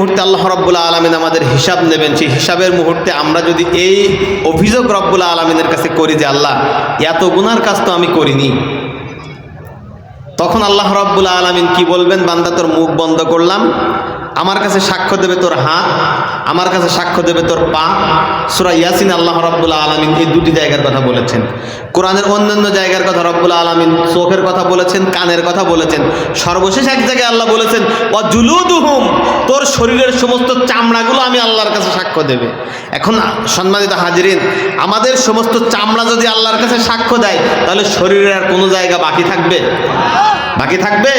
মুহূর্তে আল্লাহ রব্বুল্লা আলমিন আমাদের হিসাব নেবেন। সেই হিসাবের মুহূর্তে আমরা যদি এই অভিযোগ রব্বুল্লা আলমিনের কাছে করি যে আল্লাহ, এত গুনার কাজ তো আমি করিনি। তখন আল্লাহ রব্বুল্লা আলমিন কি বলবেন? বান্দা, তোর মুখ বন্ধ করলাম। আমার কাছে সাক্ষ্য দেবে তোর হাত। আমার কাছে সাক্ষ্য দেবে তোর পা। সুরা ইয়াসিন আল্লাহ রব্বুল্লা আলমিন এই দুটি জায়গার কথা বলেছেন। কোরআনের অন্যান্য জায়গার কথা রব্বুল্লা আলমিন চোখের কথা বলেছেন, কানের কথা বলেছেন। সর্বশেষ এক জায়গায় আল্লাহ বলেছেন অজুলুদুহুম তোর শরীরের সমস্ত চামড়াগুলো আমি আল্লাহর কাছে সাক্ষ্য দেবে। এখন সম্মানিত হাজিরিন, আমাদের সমস্ত চামড়া যদি আল্লাহর কাছে সাক্ষ্য দেয়, তাহলে শরীরের আর কোনো জায়গা বাকি থাকবে? বাকি থাকবে?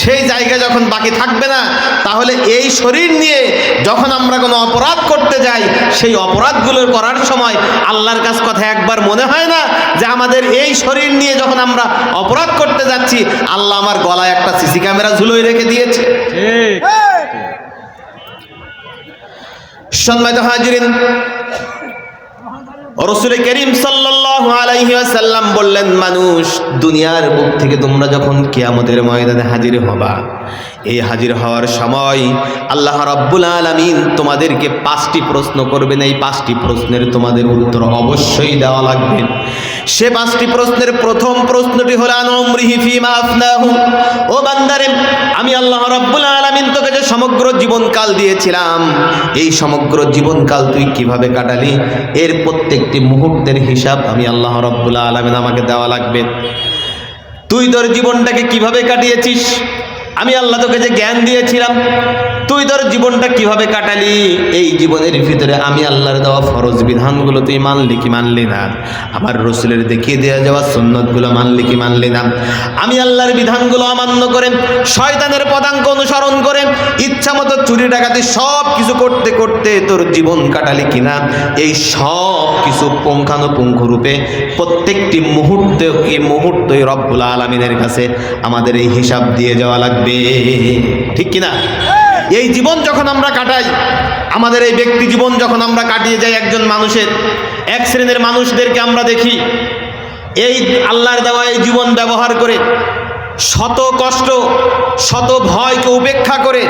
সেই জায়গা যখন বাকি থাকবে না, তাহলে এই শরীর নিয়ে যখন আমরা কোনো অপরাধ করতে যাই সেই অপরাধগুলো করার সময় আল্লাহর কাছ কথা একবার মনে হয় না যে আমাদের এই শরীর নিয়ে যখন আমরা অপরাধ করতে যাচ্ছি আল্লাহ আমার গলায় একটা সিসি ক্যামেরা ঝুলোই রেখে দিয়েছে। সম্মানিত হাজিরিন রসুল করিম সাল্লাল্লাহু আলাইহি ওয়াসাল্লাম বললেন, মানুষ দুনিয়ার বুক থেকে তোমরা যখন কিয়ামতের ময়দানে হাজির হবা, এই হাজির হওয়ার সময় আল্লাহ রাব্বুল আলামিন তোমাদেরকে পাঁচটি প্রশ্ন করবেন। এই পাঁচটি প্রশ্নের তোমাদের উত্তর অবশ্যই দেওয়া লাগবে। সে পাঁচটি প্রশ্নের প্রথম প্রশ্নটি হলো ও বান্দারে, আমি আল্লাহ রাব্বুল আলামিন তোকে যে সমগ্র জীবনকাল দিয়েছিলাম, এই সমগ্র জীবনকাল তুই কীভাবে কাটালি? এর প্রত্যেকটি মুহূর্তের হিসাব আমি আল্লাহ রব্বুল্লাহ আলমেন আমাকে দেওয়া লাগবে। তুই তোর জীবনটাকে কীভাবে কাটিয়েছিস? আমি আল্লাহ তোকে যে জ্ঞান দিয়েছিলাম তুই তোর জীবনটা কীভাবে কাটালি? এই জীবনের ভিতরে আমি আল্লাহর দেওয়া ফরজ বিধানগুলো তুই মানলি কি মানলি না? আমার রসুলের দেখিয়ে দেওয়া যাওয়া সুন্নতগুলো মানলি কি মানলি না? আমি আল্লাহর বিধানগুলো অমান্য করে, শয়তানের পদাঙ্ক অনুসরণ করে ইচ্ছা মতো চুরি ডাকাতি সব কিছু করতে করতে তোর জীবন কাটালি কিনা এই সব কিছু পুঙ্খানুপুঙ্খ রূপে প্রত্যেকটি মুহূর্তে কি মুহূর্তে রব্বুল আলমিনের কাছে আমাদের এই হিসাব দিয়ে যাওয়া লাগবে। ঠিক কিনা এই জীবন যখন আমরা কাটাই, আমাদের এই ব্যক্তি জীবন যখন আমরা কাটিয়ে যাই একজন মানুষের, এক শ্রেণির মানুষদেরকে আমরা দেখি, এই আল্লাহর দেওয়া এই জীবন ব্যবহার করে শত কষ্ট, শত ভয়কে উপেক্ষা করে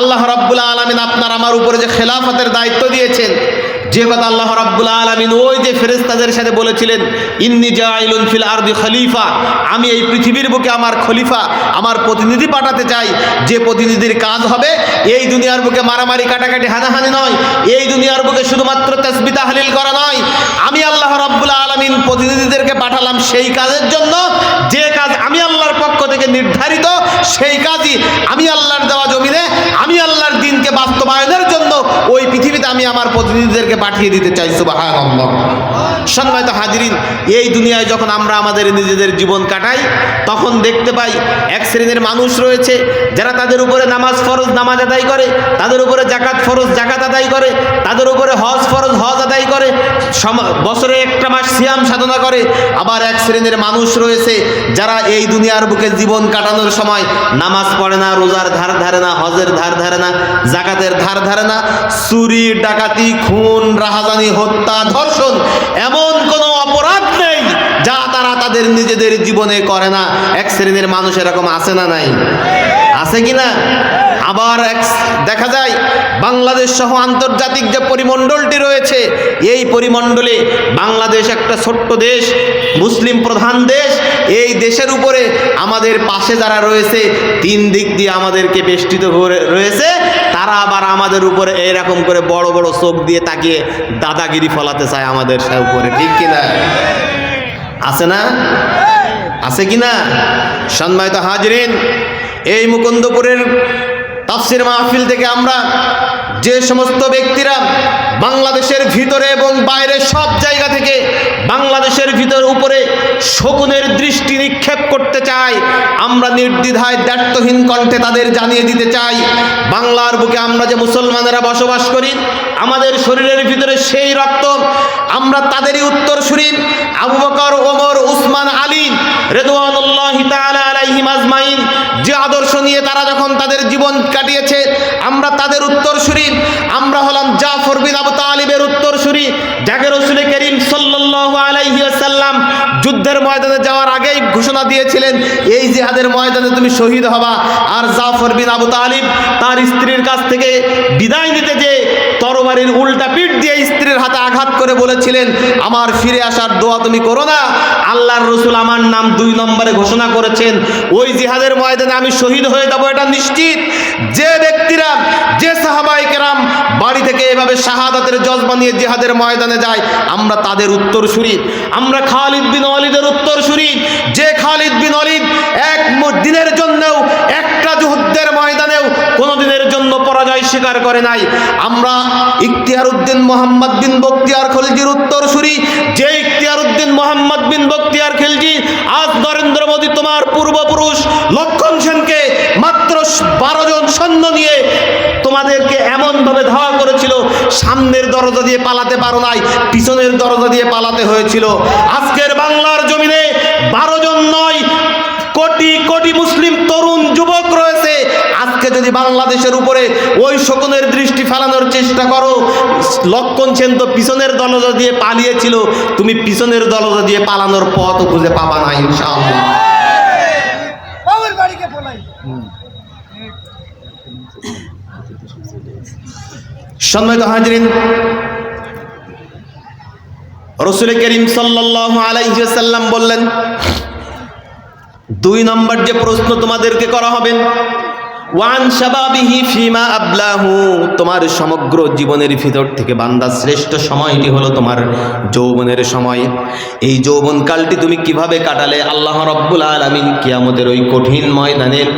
আল্লাহ রাব্বুল আলমিন আপনার আমার উপরে যে খেলাফতের দায়িত্ব দিয়েছেন যে কথা আল্লাহ রাব্বুল আলমিন ওই যে ফেরেস্তাদের সাথে বলেছিলেন, ইন্নি জাইলুন ফিল আরদি খলিফা আমি এই পৃথিবীর বুকে আমার খলিফা, আমার প্রতিনিধি পাঠাতে চাই। যে প্রতিনিধির কাজ হবে, এই দুনিয়ার বুকে মারামারি, কাটাকাটি, হানাহানি নয়। এই দুনিয়ার বুকে শুধুমাত্র তসবি তাহলিল করা নয়। আমি আল্লাহ রাব্বুল আলমিন প্রতিনিধিদেরকে পাঠালাম সেই কাজের জন্য। যে কাজ আমি আল্লাহর পক্ষ থেকে নির্ধারিত, সেই কাজই আমি আল্লাহর দেওয়া জমিনে, আমি আল্লাহর দিনকে বাস্তবায়নের জন্য আমি আমার প্রতিনিধিদেরকে পাঠিয়ে দিতে চাই সুবাহ সম্মানিত হাজিরিন, এই দুনিয়ায় যখন আমরা আমাদের নিজেদের জীবন কাটাই, তখন দেখতে পাই এক শ্রেণির মানুষ রয়েছে, যারা তাদের উপরে নামাজ ফরজ নামাজ আদায় করে, তাদের উপরে জাকাত ফরজ জাকাত আদায় করে, তাদের উপরে হজ ফরজ হজ আদায় করে বছরে একটা মাস সিয়াম সাধনা করে, আবার এক শ্রেণির মানুষ রয়েছে, যারা এই দুনিয়ার বুকে জীবন কাটানোর সময় নামাজ পড়ে না, রোজার ধার ধারে না, হজের ধার ধারে না জাকাতের ধার ধারে না, চুরি ডাকাতি, খুন, রাহাজানি, হত্যা, ধর্ষণ এমন কোনো অপরাধ নেই যা তারা তাদের নিজেদের জীবনে করে না। এক শ্রেণির মানুষ এরকম আছে না নাই? আছে কি না? আবার এক দেখা যায়, বাংলাদেশ সহ আন্তর্জাতিক যে পরিমণ্ডলটি রয়েছে, এই পরিমণ্ডলে বাংলাদেশ একটা ছোট্ট দেশ, মুসলিম প্রধান দেশ। এই দেশের উপরে আমাদের পাশে যারা রয়েছে, তিন দিক দিয়ে আমাদেরকে বেষ্টিত রয়েছে। তারা আবার আমাদের উপরে এইরকম করে বড় বড় চোখ দিয়ে তাকিয়ে দাদাগিরি ফলাতে চায় আমাদের উপরে। ঠিক কিনা আছে না? আছে কি না? সম্মানিত হাজরিন, এই মুকুন্দপুরের তাফসির মাহফিল থেকে আমরা যে সমস্ত ব্যক্তিরা বাংলাদেশের ভিতরে এবং বাইরে সব জায়গা থেকে বাংলাদেশের ভিতর উপরে শকুনের দৃষ্টি নিক্ষেপ করতে চাই আমরা নির্দ্বিধায় দ্ব্যর্থহীন কণ্ঠে তাদের জানিয়ে দিতে চাই, বাংলার বুকে আমরা যে মুসলমানেরা বসবাস করি, আমাদের শরীরের ভিতরে সেই রক্ত, আমরা তাদেরই উত্তর সুরি আবু বকর, ওমর, উসমান, আলী, রেদওয়ানুল্লাহি যে আদর্শ নিয়ে তারা যখন তাদের জীবন কাটিয়েছে, আমরা তাদের উত্তর সুরি আমরা হলাম জাফর বিন আবু তালিবের উত্তর সুরি যাকে রসুল করিম ওয়াসাল্লাম যুদ্ধের ময়দানে যাওয়ার আগেই ঘোষণা দিয়েছিলেন, এই জিহাদের ময়দানে তুমি শহীদ হবা। আর জাফর বিন আবু তালিব তার স্ত্রীর কাছ থেকে বিদায় নিতে যে তরবারির উল্টা পিঠ দিয়ে স্ত্রীর হাতে আঘাত করে বলেছিলেন, আমার ফিরে আসার দোয়া তুমি করো না। আল্লাহর রসুল আমার নাম দুই নম্বরে ঘোষণা করেছেন, ওই জিহাদের ময়দানে আমি শহীদ হয়ে যাব, এটা নিশ্চিত। যে ব্যক্তিরা, যে সাহাবাই কেরাম বাড়ি থেকে এভাবে শাহাদাতের জজবা নিয়ে জিহাদের ময়দানে যায়, আমরা তাদের উত্তর শুনি আমরা খালিদ বিন অলিদের উত্তর শুনি যে খালিদ বিন অলিদ এক দিনের জন্যও একটা যুদ্ধের ময়দানেও কোনো দিনের জন্য পরাজয় স্বীকার করে নাই। আমরা ইখতিয়ার উদ্দিন মোহাম্মদ বিন বক্তিয়ার খলজির উত্তর শুনি যে ইখতিয়ার উদ্দিন মোহাম্মদ বিন বক্তিয়ার খিলজি, আজ নরেন্দ্র মোদী তোমার পূর্বপুরুষ লক্ষণ সেনকে মাত্র বারো জন সৈন্য নিয়ে তোমাদেরকে এমনভাবে ধাওয়া করেছিল, সামনের দরজা দিয়ে পালাতে পারো নাই, পিছনের দরজা দিয়ে পালাতে হয়েছিল। আজকের বাংলার জমিনে বারো জন নয়, কোটি কোটি মুসলিম তরুণ যুবক রয়েছে। আজকে যদি বাংলাদেশের উপরে ওই শকুনের ফেলানোর চেষ্টা করো। লক্ষণ সেন তো পিছনের দরজা দিয়ে পালিয়েছিল। তুমি পিছনের দরজা দিয়ে পালানোর পথ খুঁজে পাবা না, ইনশাআল্লাহ। হাজরিন, রসুল করিম সাল্লাহ বললেন, দুই নম্বর যে প্রশ্ন তোমাদেরকে করা হবে ওয়ান শাবাবিহি ফিমা আবলাহু, তোমার সমগ্র জীবনের ভিতর থেকে বান্দা শ্রেষ্ঠ সময়টি হলো তোমার যৌবনের সময়। এই যৌবনকালটি তুমি কীভাবে কাটালে? আল্লাহ রব্বুল আলমিন কিয়ামতের ওই কঠিন ময়দানের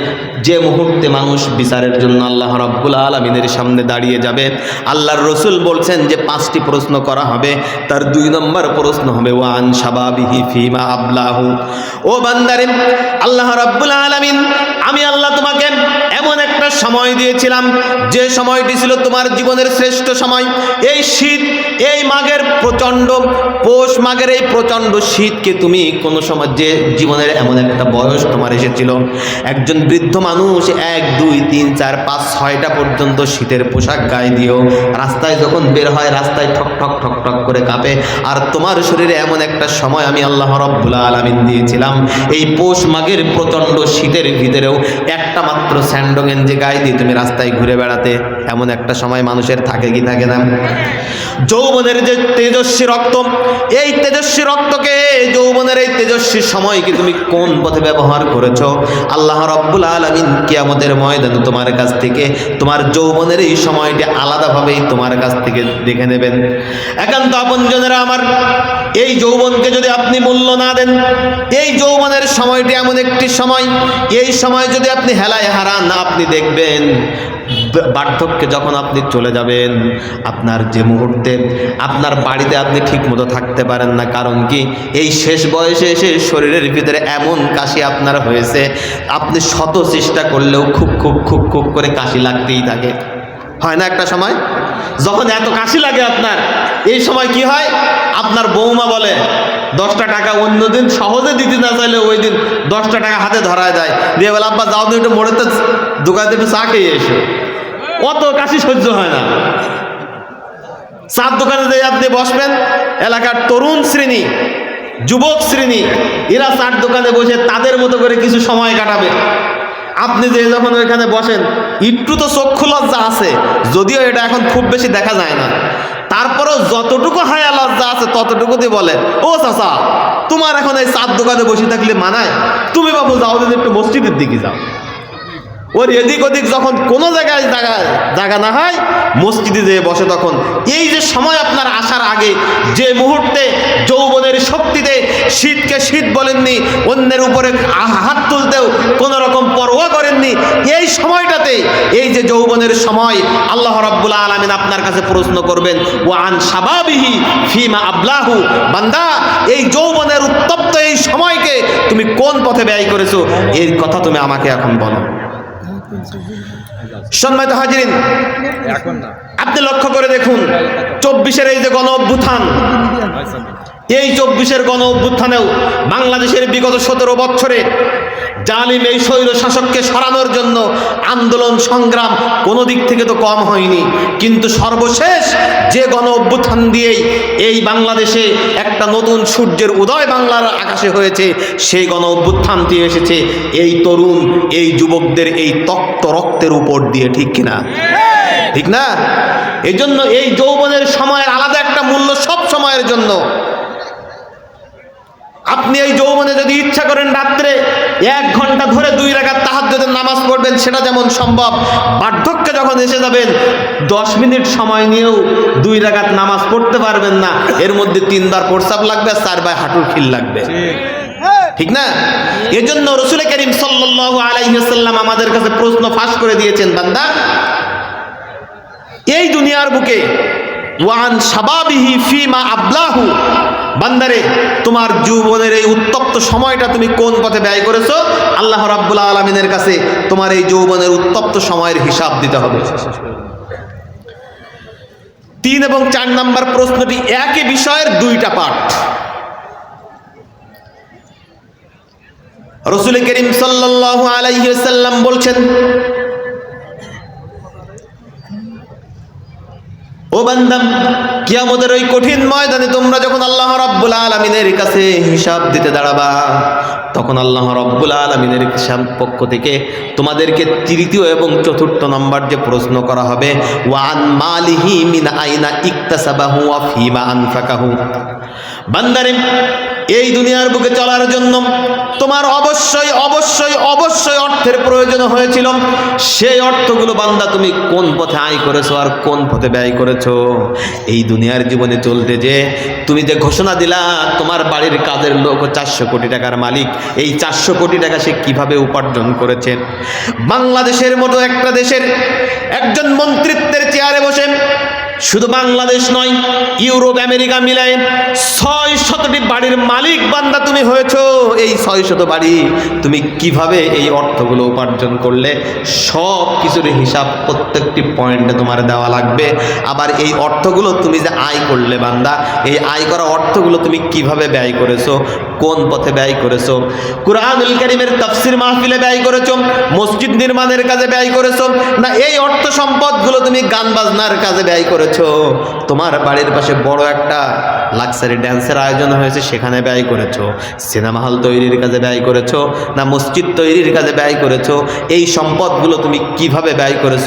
যে মুহূর্তে মানুষ বিচারের জন্য আল্লাহ রব্বুল আলমিনের সামনে দাঁড়িয়ে যাবে, আল্লাহর রসুল বলছেন যে পাঁচটি প্রশ্ন করা হবে, তার দুই নম্বর প্রশ্ন হবে, ওয়ান শাবাবিহি ফিমা আবলাহু। ও বান্দারে, আল্লাহ রব্বুল আলমিন, আমি আল্লাহ তোমাকে এমন একটা সময় দিয়েছিলাম, যে সময়টি ছিল তোমার জীবনের শ্রেষ্ঠ সময়। এই শীত, এই মাঘের প্রচণ্ড, পৌষ মাঘের এই প্রচণ্ড শীতকে তুমি কোনো সময়, যে জীবনের এমন একটা বয়স তোমার এসেছিল, একজন বৃদ্ধ মানুষ এক, দুই, তিন, চার, পাঁচ, ছয়টা পর্যন্ত শীতের পোশাক গায়ে দিয়েও রাস্তায় যখন বের হয়, রাস্তায় ঠক ঠক ঠক ঠক করে কাঁপে। আর তোমার শরীরে এমন একটা সময় আমি আল্লাহ রব্বুল আলমিন দিয়েছিলাম। এই পৌষ মাঘের প্রচণ্ড শীতের ভিতরেও একটা মাত্র স্যান্ডো গেঞ্জি গায়ে দিয়ে তুমি রাস্তায় ঘুরে বেড়াতে, এমন একটা সময় মানুষের থাকে কি থাকে না? যৌবনের যে তেজস্বী রক্ত, এই তেজস্বী রক্তকে, যৌবনের এই তেজস্বী সময়কে তুমি কোন পথে ব্যবহার করেছ? আল্লাহ রব্বুল আলমিন কিয়ামতের ময়দান তোমার কাছ থেকে, তোমার যৌবনের এই সময়টি আলাদাভাবেই তোমার কাছ থেকে দেখে নেবেন। একান্ত আপনজনেরা আমার, এই যৌবনকে যদি আপনি মূল্য না দেন, এই যৌবনের সময়টি এমন একটি সময়, এই সময় যদি আপনি হেলায় হারান, আপনি দেখবেন বা- বার্ধক্যে যখন আপনি চলে যাবেন, আপনার যে মুহূর্তে, আপনার বাড়িতে আপনি ঠিক মতো থাকতে পারেন না, কারণ কি? এই শেষ বয়সে এসে শরীরের ভিতরে এমন কাশি আপনার হয়েছে, আপনি শত চেষ্টা করলেও খুব খুব খুব খুব করে কাশি লাগতেই থাকে। হয় না একটা সময়? যখন এত কাশি লাগে আপনার, এই সময় কি হয়? আপনার বৌমা বলে দশটা টাকা অন্য দিন সহজে দিতে না চাইলে ওই দিন দশটা টাকা হাতে ধরায় দেয়। দিয়ে বলে, আব্বা, যাও তুমি একটু মোড়েতে দোকানে একটু চা খেয়ে এসো। অত কাশি সহ্য হয় না। চার দোকানে যে আপনি বসবেন, এলাকার তরুণ শ্রেণি, যুবক শ্রেণি, এরা চার দোকানে বসে তাদের মতো করে কিছু সময় কাটাবে। আপনি যে যখন ওইখানে বসেন, একটু তো চক্ষু লজ্জা আছে, যদিও এটা এখন খুব বেশি দেখা যায় না। তারপরেও যতটুকু হায়া লজ্জা আছে ততটুকু দিয়ে বলে, ও চাচা, তোমার এখন এই চার দোকানে বসে থাকলে মানায়? তুমি বাবু যাও দিন একটু মসজিদের দিকে যাও। ওর এদিক ওদিক যখন কোনো জায়গায় জায়গা জায়গা না হয়, মসজিদে যেয়ে বসে তখন এই যে সময় আপনার আসার আগে, যে মুহূর্তে শক্তিতে শীতকে শীত বলেননি অন্যের উপরে হাত তুলতেও কোনো রকম পরোয়া করেননি। এই সময়টাতে এই যে যৌবনের সময় আল্লাহ রাব্বুল আলমিন আপনার কাছে প্রশ্ন করবেন ও আন সাবাবিহি ফিমা আবলাহু? বান্দা এই যৌবনের উত্তপ্ত এই সময়কে তুমি কোন পথে ব্যয় করেছ? এই কথা তুমি আমাকে এখন বলো। সম্মানিত হাজিরিন আপনি লক্ষ্য করে দেখুন চব্বিশের এই যে গণ অভ্যুত্থান এই চব্বিশের গণ অভ্যুত্থানেও বাংলাদেশের বিগত সতেরো বছরে জালিম এই স্বৈর শাসককে সরানোর জন্য আন্দোলন সংগ্রাম কোনো দিক থেকে তো কম হয়নি। কিন্তু সর্বশেষ যে গণ অভ্যুত্থান দিয়েই এই বাংলাদেশে একটা নতুন সূর্যের উদয় বাংলার আকাশে হয়েছে, সেই গণ অভ্যুত্থানটি এসেছে এই তরুণ, এই যুবকদের এই তক্ত রক্তের উপর দিয়ে, ঠিক কিনা ঠিক না? এই জন্য এই যৌবনের সময়ের আলাদা একটা মূল্য সব সময়ের জন্য আপনি এই যৌবনে যদি ইচ্ছা করেন রাত্রে এক ঘণ্টা ধরে দুই রাখার তাহাজ্জুদের নামাজ পড়বেন, সেটা যেমন সম্ভব। বার্ধক্যে যখন এসে যাবেন, দশ মিনিট সময় নিয়েও দুই রাকাত নামাজ পড়তে পারবেন না। এর মধ্যে তিনবার প্রস্তাব লাগবে আর চারবার হাঁটুর খিল লাগবে। ঠিক না? এজন্য রসুল করিম সাল্লাল্লাহু আলাইহি ওয়াসাল্লাম আমাদের কাছে প্রশ্ন ফাঁস করে দিয়েছেন, বান্দা। এই দুনিয়ার বুকে, ওয়ান সাবাবিহি ফিমা আবলাহু বান্দারে, তোমার যৌবনের এই উত্তপ্ত সময়টা তুমি কোন পথে ব্যয় করেছ? আল্লাহ রাব্বুল আলমিনের কাছে তোমার এই যৌবনের উত্তপ্ত সময়ের হিসাব দিতে হবে। তিন এবং চার নাম্বার প্রশ্নটি একই বিষয়ের দুইটা পাঠ। রসুল করিম সাল্লাল্লাহু আলাইহি সাল্লাম বলছেন, ও বান্দাম কিয়ামতের ওই কঠিন ময়দানে তোমরা যখন আল্লাহ রাব্বুল আলামিনের কাছে হিসাব দিতে দাঁড়াবা, তখন আল্লাহ রাব্বুল আলামিনের হিসাব পক্ষ থেকে তোমাদেরকে তৃতীয় এবং চতুর্থ নম্বর যে প্রশ্ন করা হবে ওয়ান মালিহি মিন আইনা ইকতাসাবাহু ওয়া ফিমা আনফাকাহু? বান্দারে এই দুনিয়ার বুকে চলার জন্য তোমার অবশ্যই অবশ্যই অবশ্যই অর্থের প্রয়োজন হয়েছিল। সেই অর্থগুলো বান্দা তুমি কোন পথে আয় করেছ আর কোন পথে ব্যয় করেছ? এই দুনিয়ার জীবনে চলতে যে তুমি যে ঘোষণা দিলা, তোমার বাড়ির কাজের লোক চারশো কোটি টাকার মালিক, এই চারশো কোটি টাকা সে কীভাবে উপার্জন করেছে? বাংলাদেশের মতো একটা দেশের একজন মন্ত্রিত্বের চেয়ারে বসে শুধু বাংলাদেশ নয়, ইউরোপ, আমেরিকা মিলায় ছয় শতটি বাড়ির মালিক বান্দা তুমি হয়েছ। এই ছয় শত বাড়ি তুমি কীভাবে এই অর্থগুলো উপার্জন করলে? সব কিছুর হিসাব প্রত্যেকটি পয়েন্টে তোমার দেওয়া লাগবে। আবার এই অর্থগুলো তুমি যে আয় করলে বান্দা, এই আয় করা অর্থগুলো তুমি কীভাবে ব্যয় করেছ? কোন পথে ব্যয় করেছ? কুরআনুল কারীমের তাফসীর মাহফিলে ব্যয় করেছ? মসজিদ নির্মাণের কাজে ব্যয় করেছ? না, এই অর্থ সম্পদগুলো তুমি গান বাজনার কাজে ব্যয় করেছ? তোমার বাড়ির পাশে বড় একটা লাক্সারি ড্যান্সের আয়োজন হয়েছে, সেখানে ব্যয় করেছ। সিনেমা হল তৈরির কাজে ব্যয় করেছ, না মসজিদ তৈরির কাজে ব্যয় করেছ? এই সম্পদগুলো তুমি কীভাবে ব্যয় করেছ?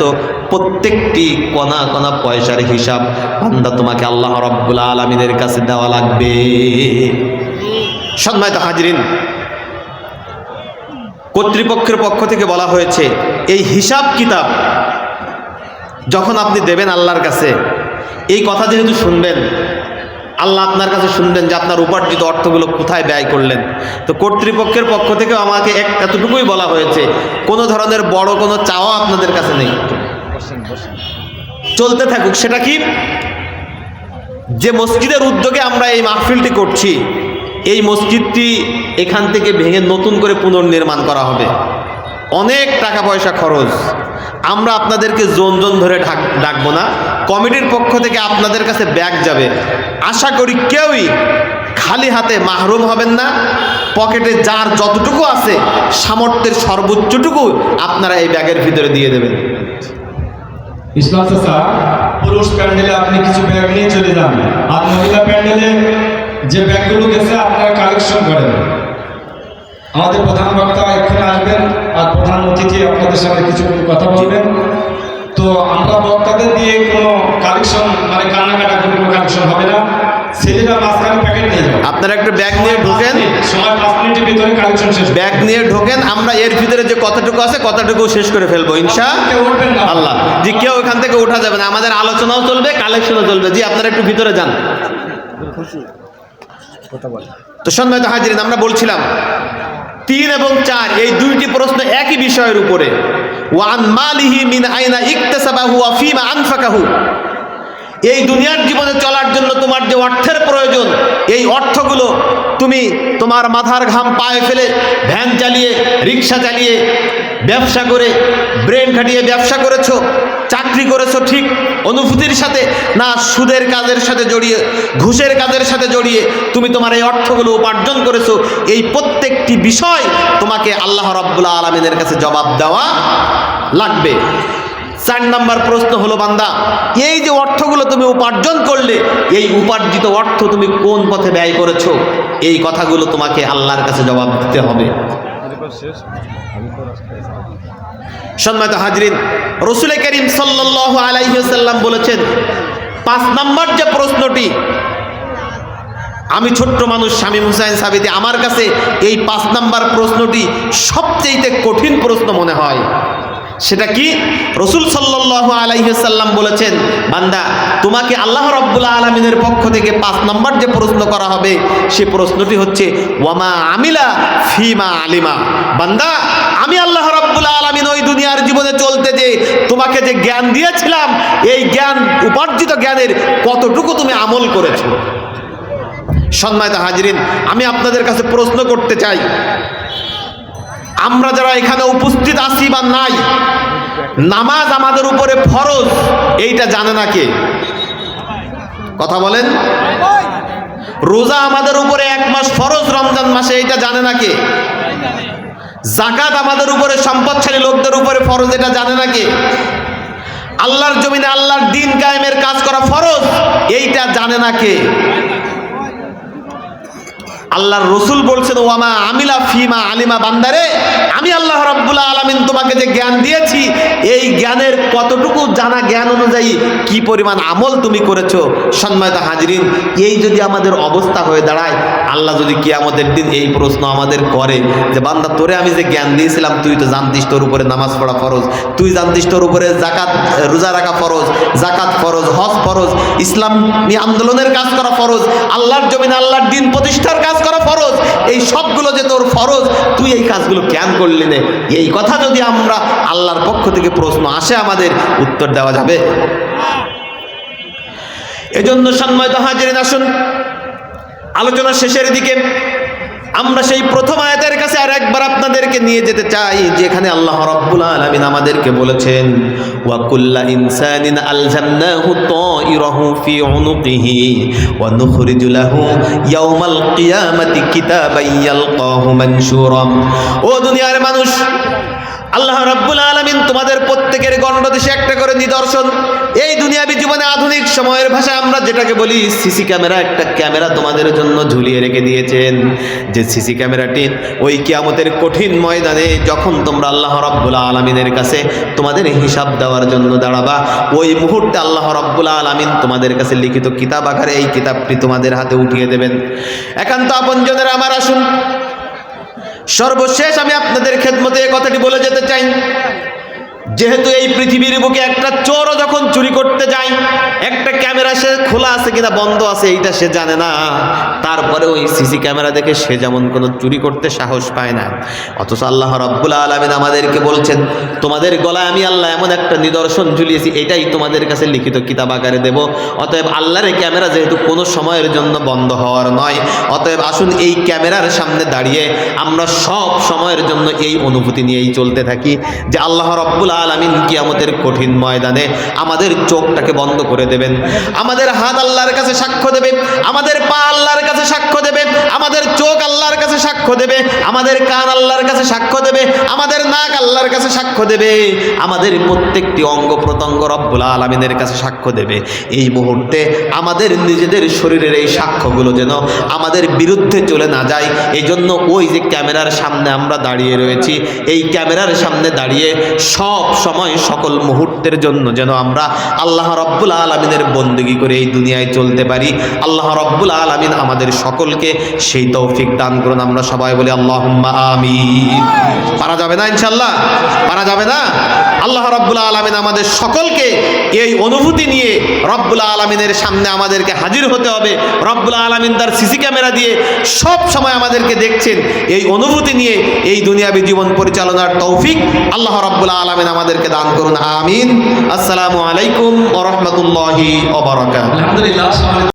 প্রত্যেকটি কণা কণা পয়সার হিসাব বান্দা তোমাকে আল্লাহ রব্বুল আলমিনের কাছে দেওয়া লাগবে। সম্মানিত হাজরিন, কর্তৃপক্ষের পক্ষ থেকে বলা হয়েছে, এই হিসাব কিতাব যখন আপনি দেবেন আল্লাহর কাছে এই কথা যেহেতু শুনবেন আল্লাহ আপনার কাছে শুনবেন যে আপনার উপার্জিত অর্থগুলো কোথায় ব্যয় করলেন। তো কর্তৃপক্ষের পক্ষ থেকেও আমাকে এক এতটুকুই বলা হয়েছে কোনো ধরনের বড় কোনো চাওয়া আপনাদের কাছে নেই। চলতে থাকুক সেটা কি? যে মসজিদের উদ্যোগে আমরা এই মাহফিলটি করছি এই মসজিদটি এখান থেকে ভেঙে নতুন করে পুনর্নির্মাণ করা হবে। অনেক টাকা পয়সা খরচ। আমরা আপনাদেরকে জোন জোন ধরে ডাকবো না। কমিটির পক্ষ থেকে আপনাদের কাছে ব্যাগ যাবে। আশা করি কেউই খালি হাতে মাহরুম হবেন না। পকেটে যার যতটুকু আছে, সামর্থ্যের সর্বোচ্চটুকু আপনারা এই ব্যাগের ভিতরে দিয়ে দেবেন। আপনি কিছু ব্যাগ চলে যে ব্যাগগুলো গেছে, আপনারা কালেকশন করেন। আমাদের প্রধান বক্তা এখানে আসবেন আর প্রধান অতিথি আপনাদের সাথে কিছু কথা বলবেন। তো আমরা বক্তাদের দিয়ে কোনো কালেকশন মানে কান্নাকাটা করে কোনো কালেকশন হবে না। ছেলেরা মাঝখানে প্যাকেট নিয়ে যাবে আপনারা একটু ব্যাগ নিয়ে ঢোকেন। সময় পাঁচ মিনিটের ভিতরে কালেকশন শেষ ব্যাগ নিয়ে ঢোকেন। আমরা এর ভিতরে যে কতটুকু আছে কতটুকু শেষ করে ফেলব ইনশা কেউ আল্লাহ। যে কেউ এখান থেকে ওঠা যাবে না। আমাদের আলোচনাও চলবে কালেকশনও চলবে। জি আপনারা একটু ভিতরে যান। তো সম্মানিত হাজিরিন আমরা বলছিলাম তিন এবং চার, এই দুইটি প্রশ্ন একই বিষয়ের উপরে। ওয়ান মালিহি মিন আইনা এই দুনিয়ার জীবনে চলার জন্য তোমার যে অর্থের প্রয়োজন, এই অর্থগুলো তুমি তোমার মাথার ঘাম পায়ে ফেলে ভ্যান চালিয়ে, রিক্সা চালিয়ে ব্যবসা করে, ব্রেন খাটিয়ে ব্যবসা করেছ। চাকরি করেছ ঠিক অনুভূতির সাথে? না সুদের কাজের সাথে জড়িয়ে, ঘুষের কাজের সাথে জড়িয়ে তুমি তোমার এই অর্থগুলো উপার্জন করেছ? এই প্রত্যেকটি বিষয় তোমাকে আল্লাহ রব্বুল্লাহ আলমিনের কাছে জবাব দেওয়া লাগবে। চার নাম্বার প্রশ্ন হলো, বান্দা, এই যে অর্থগুলো তুমি উপার্জন করলে, এই উপার্জিত অর্থ তুমি কোন পথে ব্যয় করেছ? এই কথাগুলো তোমাকে আল্লাহর কাছে জবাব দিতে হবে। সম্মানিত হাজরিন, রসুল করিম সাল্লাহ আলাইসাল্লাম বলেছেন, পাঁচ নাম্বার যে প্রশ্নটি, আমি ছোট্ট মানুষ শামীম হুসাইন সাবিদি আমার কাছে এই পাঁচ নাম্বার প্রশ্নটি সবচেয়ে কঠিন প্রশ্ন মনে হয়। সেটা কি? রসুল সাল্লাহ আলাইসাল্লাম বলেছেন, বান্দা, তোমাকে আল্লাহ রব্বুল্লা আলমিনের পক্ষ থেকে পাঁচ নম্বর যে প্রশ্ন করা হবে, সে প্রশ্নটি হচ্ছে, ওয়ামা আমিলা ফিমা আলিমা? বান্দা, আমি আল্লাহ রব্বুল্লা আলমিন ওই দুনিয়ার জীবনে চলতে যে তোমাকে যে জ্ঞান দিয়েছিলাম, এই জ্ঞান, উপার্জিত জ্ঞানের কতটুকু তুমি আমল করেছ? সম্মানিত হাজরিন, আমি আপনাদের কাছে প্রশ্ন করতে চাই। আমরা যারা এখানে উপস্থিত আছি বা নাই নামাজ আমাদের উপরে ফরজ, এইটা জানে না কে? কথা বলেন? রোজা আমাদের উপরে এক মাস ফরজ, রমজান মাসে এইটা জানে না কে? জাকাত আমাদের উপরে সম্পদশালী লোকদের উপরে ফরজ, এটা জানে না কে? আল্লাহর জমিনে আল্লাহর দিন কায়েমের কাজ করা ফরজ, এইটা জানে না কে? আল্লাহর রসুল বলছেন, ওয়ামা আমিলা ফিমা আলিমা বান্দারে। আমি আল্লাহ রব্বুল্লাহ আলমিন তোমাকে যে জ্ঞান দিয়েছি, এই জ্ঞানের কতটুকু জানা জ্ঞান অনুযায়ী কি পরিমাণ আমল তুমি করেছ? সম্মানিত হাজরিন, এই যদি আমাদের অবস্থা হয়ে দাঁড়ায়, আল্লাহ যদি কি আমাদের দিন এই প্রশ্ন আমাদের করে যে, বান্দা, তোরে আমি যে জ্ঞান দিয়েছিলাম, তুই তো জানতিস তোর উপরে নামাজ পড়া ফরজ, তুই জানতিস তোর উপরে জাকাত রোজা রাখা ফরজ জাকাত ফরজ, হজ ফরজ, ইসলামী আন্দোলনের কাজ করা ফরজ, আল্লাহর জমিন আল্লাহর দিন প্রতিষ্ঠার কাজ করা ফরজ। এই সবগুলো যে তোর ফরজ, তুই এই কাজগুলো কেন করলি নে? এই কথা যদি আমরা আল্লাহর পক্ষ থেকে প্রশ্ন আসে, আমাদের উত্তর দেওয়া যাবে। এজন্য সম্মানিত হাজিরিন, আসুন। আলোচনা শেষের দিকে আমরা সেই প্রথম আয়াতের কাছে আর একবার আপনাদেরকে নিয়ে যেতে চাই, যেখানে আল্লাহ রাব্বুল আলামিন আমাদেরকে বলেছেন, ওয়া কুল্লা ইনসানিন আলজামনাহু তাইরাহু ফি উনুকিহি ওয়া নুখরিজু লাহু ইয়াওমাল কিয়ামাতি কিতাবান ইয়ালকাহু মানশুরা। ও দুনিয়ার মানুষ, আল্লাহ রাব্বুল আলামিন তোমাদের প্রত্যেকের গণ্ডদেশে একটা করে নিদর্শন এই দুনিয়াবি জীবনে আধুনিক সময়ের ভাষায় আমরা যেটাকে বলি সিসি ক্যামেরা, একটা ক্যামেরা তোমাদের জন্য ঝুলিয়ে রেখে দিয়েছেন। যে সিসি ক্যামেরাটি ওই কিয়ামতের কঠিন ময়দানে যখন তোমরা আল্লাহ রাব্বুল আলামিনের কাছে তোমাদের হিসাব দেওয়ার জন্য দাঁড়াবা, ওই মুহূর্তে আল্লাহ রাব্বুল আলামিন তোমাদের কাছে লিখিত কিতাব আকারে এই কিতাবটি তোমাদের হাতে উঠিয়ে দেবেন। একান্ত আপনজনের আমার আসুন। সর্বশেষ আমি আপনাদের খেদমতে কথাটি বলে যেতে চাই। যেহেতু এই পৃথিবীর বুকে একটা চোরও যখন চুরি করতে যায়, একটা ক্যামেরা সে খোলা আছে কিনা, বন্ধ আছে, এইটা সে জানে না। তারপরে ওই সিসি ক্যামেরা দেখে সে যেমন কোনো চুরি করতে সাহস পায় না। অথচ আল্লাহ রব্বুল আলমিন আমাদেরকে বলছেন, তোমাদের গলায় আমি আল্লাহ এমন একটা নিদর্শন ঝুলিয়েছি, এটাই তোমাদের কাছে লিখিত কিতাব আকারে দেব। অতএব আল্লাহর ক্যামেরা যেহেতু কোনো সময়ের জন্য বন্ধ হওয়ার নয়, অতএব আসুন এই ক্যামেরার সামনে দাঁড়িয়ে আমরা সব সময়ের জন্য এই অনুভূতি নিয়েই চলতে থাকি যে আল্লাহ রব্বুল আলমিন কিয়ামতের কঠিন ময়দানে আমাদের চোখটাকে বন্ধ করে দেবেন। আমাদের হাত আল্লাহর কাছে সাক্ষ্য দেবে, আমাদের পা আল্লাহর কাছে সাক্ষ্য দেবে, আমাদের চোখ আল্লাহর কাছে সাক্ষ্য দেবে, আমাদের কান আল্লাহর কাছে সাক্ষ্য দেবে, আমাদের নাক আল্লাহর কাছে সাক্ষ্য দেবে, আমাদের প্রত্যেকটি অঙ্গ প্রত্যঙ্গ রব্বুল আলমিনের কাছে সাক্ষ্য দেবে। এই মুহূর্তে আমাদের নিজেদের শরীরের এই সাক্ষ্যগুলো যেন আমাদের বিরুদ্ধে চলে না যায় এই জন্য ওই যে ক্যামেরার সামনে আমরা দাঁড়িয়ে রয়েছি, এই ক্যামেরার সামনে দাঁড়িয়ে সব সময় সকল মুহূর্তের জন্য যেন আমরা আল্লাহ রব্বুল আলমিনের বন্দগি করে এই দুনিয়ায় চলতে পারি। আল্লাহ রব্বুল আলমিন আমাদের সকলকে সেই তৌফিক দান করুন। আমরা সবাই বলি আল্লাহ আমি পারা যাবে না ইনশাল্লাহ পারা যাবে না? আল্লাহ রব্বুল আলমিন আমাদের সকলকে এই অনুভূতি নিয়ে রব্বুল আলমিনের সামনে আমাদেরকে হাজির হতে হবে। রব্বুল আলমিন তার সিসি ক্যামেরা দিয়ে সব সময় আমাদেরকে দেখছেন। এই অনুভূতি নিয়ে এই দুনিয়াবী জীবন পরিচালনার তৌফিক আল্লাহ রব্বুল আলমিন আমাদেরকে দান করুন আমিন। আসসালামু আলাইকুম ওরহমতুল্লাহি ওবরাকাত